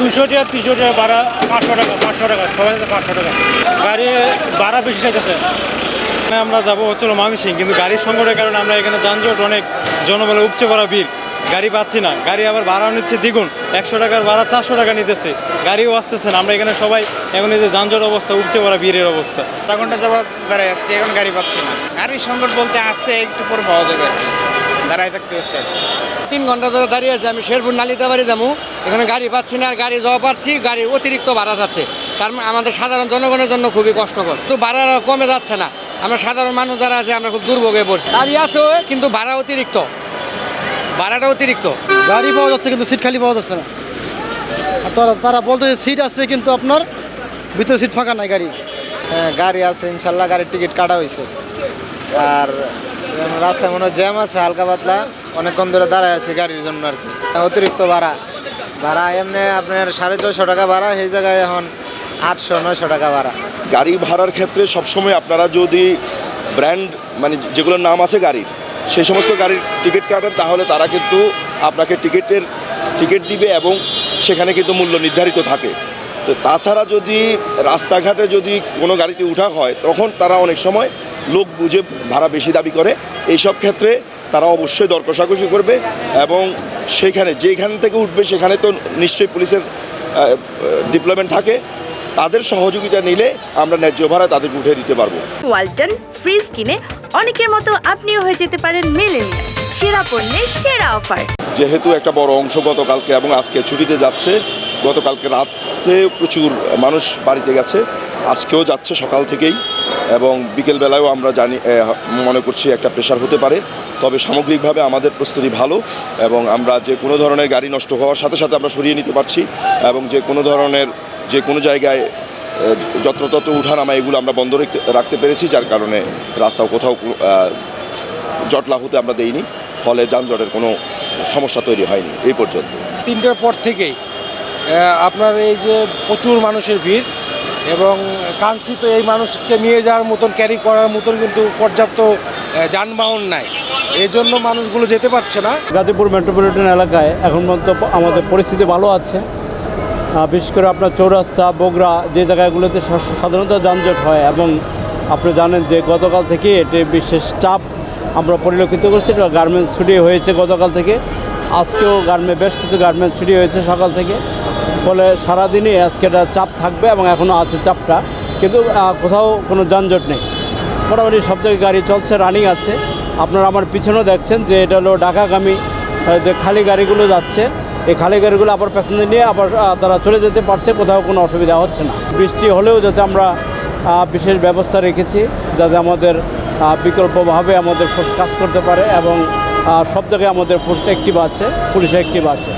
দুশো টাকা তিনশো টাকা ভাড়া পাঁচশো টাকা পাঁচশো টাকা সবাই পাঁচশো টাকা। গাড়ি ভাড়া বেশি চাইতেছে। আমরা যাব হচ্ছিল মামিসিং কিন্তু গাড়ির সংকটের কারণে আমরা এখানে যানজট অনেক জনবলে উপচে পড়া ভিড়। গাড়ি পাচ্ছি না গাড়ি আবার ভাড়া নিচ্ছে দ্বিগুণ একশো টাকার ভাড়া চারশো টাকা নিতেছে গাড়িও আসতেছে না। আমরা এখানে সবাই এখন এই যে যানজট অবস্থা উপচে পড়া ভিড়ের অবস্থা। আধা ঘণ্টা যাবৎ দাঁড়ায় আসছি এখন গাড়ি পাচ্ছি না। গাড়ির সংকট বলতে আসছে একটু পর পাওয়া যাবে। আর কি দাঁড়ায় থাকতে হচ্ছে। তিন ঘণ্টা ধরে দাঁড়িয়ে আছে আমি শেরপুর নালিতে বাড়ি যাব। এখানে গাড়ি পাচ্ছি না আর গাড়ি যাওয়া পাচ্ছি গাড়ি অতিরিক্ত ভাড়া যাচ্ছে। তার আমাদের সাধারণ জনগণের জন্য খুবই কষ্টকর। তো ভাড়া কমে যাচ্ছে না। আমরা সাধারণ মানুষ যারা আছে আমরা খুব দুর্ভোগে পড়ছি। গাড়ি আছে কিন্তু ভাড়া অতিরিক্ত। ভাড়াটা অতিরিক্ত। গাড়ি পাওয়া যাচ্ছে কিন্তু সিট খালি পাওয়া যাচ্ছে না। তারা তারা বলতে সিট আছে কিন্তু আপনার ভিতরে সিট ফাঁকা নাই গাড়ি। হ্যাঁ গাড়ি আছে ইনশাল্লাহ গাড়ির টিকিট কাটা হয়েছে। আর রাস্তায় মনে হয় জ্যাম আছে, হালকা পাতলা অনেকক্ষণ ধরে দাঁড়ায় আছে গাড়ির জন্য আর কি। অতিরিক্ত ভাড়া। ভাড়া এমনি আপনার সাড়ে ছয়শো টাকা ভাড়া, সেই জায়গায় এখন আটশো, নয়শো টাকা ভাড়া। গাড়ি ভাড়ার ক্ষেত্রে সবসময় আপনারা যদি ব্র্যান্ড মানে যেগুলোর নাম আছে গাড়ির, সেই সমস্ত গাড়ির টিকিট কাটেন, তাহলে তারা কিন্তু আপনাকে টিকিটের, টিকিট দিবে এবং সেখানে কিন্তু মূল্য নির্ধারিত থাকে। তো তাছাড়া যদি রাস্তাঘাটে যদি কোনো গাড়িতে উঠা হয়, তখন তারা অনেক সময় লোক বুঝে ভাড়া বেশি দাবি করে। এইসব ক্ষেত্রে তারা অবশ্যই দর কষাকষি করবে এবং সেখানে যেখান থেকে উঠবে সেখানে তো নিশ্চয়ই পুলিশের ডিপ্লয়মেন্ট থাকে। তাদের সহযোগিতা নিলে আমরা ন্যায্য ভাড়া তাদেরকে উঠে দিতে পারব। ওয়ালটন ফ্রিজ কিনে অনেকের মতো আপনিও হয়ে যেতে পারেন মেলেনিয়া সেরা পণ্যের সেরা অফার। যেহেতু একটা বড় অংশ গতকালকে এবং আজকে ছুটিতে যাচ্ছে গতকালকে রাতে প্রচুর মানুষ বাড়িতে গেছে আজকেও যাচ্ছে সকাল থেকেই। এবং বিকেলবেলায়ও আমরা জানি মনে করছি একটা প্রেশার হতে পারে। তবে সামগ্রিকভাবে আমাদের প্রস্তুতি ভালো এবং আমরা যে কোনো ধরনের গাড়ি নষ্ট হওয়ার সাথে সাথে আমরা সরিয়ে নিতে পারছি এবং যে কোনো ধরনের, যে কোনো জায়গায় যত্রতত্র উঠানামা এগুলো আমরা বন্ধ রাখতে রাখতে পেরেছি, যার কারণে রাস্তাও কোথাও জটলা হতে আমরা দেইনি। ফলে যানজটের কোনো সমস্যা তৈরি হয়নি, এই পর্যন্ত। তিনটার পর থেকেই আপনার এই যে প্রচুর মানুষের ভিড় এবং কাঙ্ক্ষিত এই মানুষকে নিয়ে যাওয়ার মতন ক্যারি করার মতন কিন্তু পর্যাপ্ত যানবাহন নাই। এই জন্য মানুষগুলো যেতে পারছে না। গাজীপুর মেট্রোপলিটন এলাকায় এখন পর্যন্ত আমাদের পরিস্থিতি ভালো আছে। বিশেষ করে আপনার চৌরাস্তা, বগুড়া যে জায়গাগুলোতে সাধারণত যানজট হয় এবং আপনি জানেন যে গতকাল থেকে এটি বিশেষ চাপ আমরা পরিলক্ষিত করছি। গার্মেন্টস ছুটি হয়েছে গতকাল থেকে। আজকেও গার্মেন্ট বেশ কিছু গার্মেন্টস ছুটি হয়েছে সকাল থেকে। ফলে সারাদিনই আজকে এটা চাপ থাকবে এবং এখনও আছে চাপটা। কিন্তু কোথাও কোনো যানজট নেই। মোটামুটি সব জায়গায় গাড়ি চলছে রানিং আছে। আপনারা আমার পিছনেও দেখছেন যে এটা হলো ঢাকাগামী যে খালি গাড়িগুলো যাচ্ছে, এই খালি গাড়িগুলো আবার প্যাসেঞ্জার নিয়ে আবার তারা চলে যেতে পারছে, কোথাও কোনো অসুবিধা হচ্ছে না। বৃষ্টি হলেও যাতে আমরা বিশেষ ব্যবস্থা রেখেছি, যাতে আমাদের বিকল্পভাবে আমাদের ফোর্স কাজ করতে পারে এবং সব জায়গায় আমাদের ফোর্স অ্যাক্টিভ আছে পুলিশ অ্যাক্টিভ আছে।